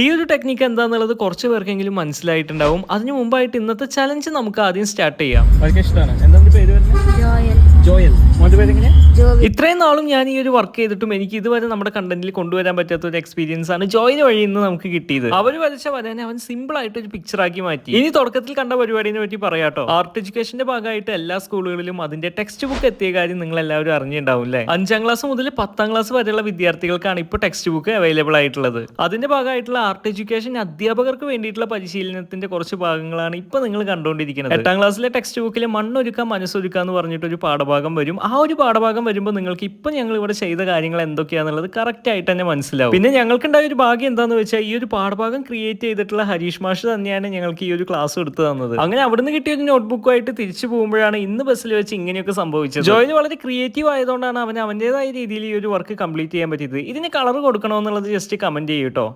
ഈ ഒരു ടെക്നിക്ക് എന്താന്നുള്ളത് കുറച്ച് പേർക്കെങ്കിലും മനസ്സിലായിട്ടുണ്ടാവും. അതിനു മുമ്പായിട്ട് ഇന്നത്തെ ചലഞ്ച് നമുക്ക് ആദ്യം സ്റ്റാർട്ട് ചെയ്യാം. വളരെ ഇഷ്ടമാണ്. എന്താണ് പേര് ഇത്രയും നാളും ഞാൻ ഈ ഒരു വർക്ക് ചെയ്തിട്ടും എനിക്ക് ഇതുവരെ നമ്മുടെ കണ്ടന്റിൽ കൊണ്ടുവരാൻ പറ്റാത്ത ഒരു എക്സ്പീരിയൻസ് ആണ് ജോയിൻ വഴി ഇന്ന് നമുക്ക് കിട്ടിയത്. അവർ വരച്ച വരാനെ അവൻ സിമ്പിൾ ആയിട്ട് ഒരു പിക്ചർ ആക്കി മാറ്റി. ഇനി തുടക്കത്തിൽ കണ്ട പരിപാടിനെ പറ്റി പറയാട്ടോ. ആർട്ട് എഡ്യൂക്കേഷന്റെ ഭാഗമായിട്ട് എല്ലാ സ്കൂളുകളിലും അതിന്റെ ടെക്സ്റ്റ് ബുക്ക് എത്തിയ കാര്യം നിങ്ങൾ എല്ലാവരും അറിഞ്ഞിട്ടുണ്ടാവും അല്ലേ? അഞ്ചാം ക്ലാസ് മുതൽ പത്താം ക്ലാസ് വരെയുള്ള വിദ്യാർത്ഥികൾക്കാണ് ഇപ്പോൾ ടെക്സ്റ്റ് ബുക്ക് അവൈലബിൾ ആയിട്ടുള്ളത്. അതിന്റെ ഭാഗമായിട്ടുള്ള ആർട്ട് എഡ്യൂക്കേഷൻ അധ്യാപകർക്ക് വേണ്ടിയിട്ടുള്ള പരിശീലനത്തിന്റെ കുറച്ച് ഭാഗങ്ങളാണ് ഇപ്പൊ നിങ്ങൾ കണ്ടുകൊണ്ടിരിക്കുന്നത്. എട്ടാം ക്ലാസ്സിലെ ടെക്സ്റ്റ് ബുക്കിൽ മണ്ണൊരുക്കാൻ മനസ്സൊരുക്കാന്ന് പറഞ്ഞിട്ട് ഒരു പാഠഭാഗം വരും. ആ ഒരു പാഠഭാഗം വരുമ്പോൾ നിങ്ങൾക്ക് ഇപ്പം ഞങ്ങൾ ഇവിടെ ചെയ്ത കാര്യങ്ങൾ എന്തൊക്കെയാണെന്നുള്ളത് കറക്റ്റ് ആയിട്ട് തന്നെ മനസ്സിലാവും. പിന്നെ ഞങ്ങൾക്കുണ്ടായ ഒരു ഭാഗ്യം എന്താന്ന് വെച്ചാൽ ഈ ഒരു പാഠഭാഗം ക്രിയേറ്റ് ചെയ്തിട്ടുള്ള ഹരീഷ് മാഷ് തന്നെയാണ് ഞങ്ങൾക്ക് ഈ ഒരു ക്ലാസ് എടുത്തു തന്നത്. അങ്ങനെ അവിടുന്ന് കിട്ടിയ ഒരു നോട്ട്ബുക്കുമായിട്ട് തിരിച്ചു പോകുമ്പോഴാണ് ഇന്ന് ബസ്സിൽ വെച്ച് ഇങ്ങനെയൊക്കെ സംഭവിച്ചത്. ജോയിന് വളരെ ക്രിയേറ്റീവ് ആയതുകൊണ്ടാണ് അവൻ അവന്റെതായ രീതിയിൽ ഈ ഒരു വർക്ക് കംപ്ലീറ്റ് ചെയ്യാൻ പറ്റിയത്. ഇതിന് കളർ കൊടുക്കണമെന്നുള്ളത് ജസ്റ്റ് കമന്റ് ചെയ്യും കേട്ടോ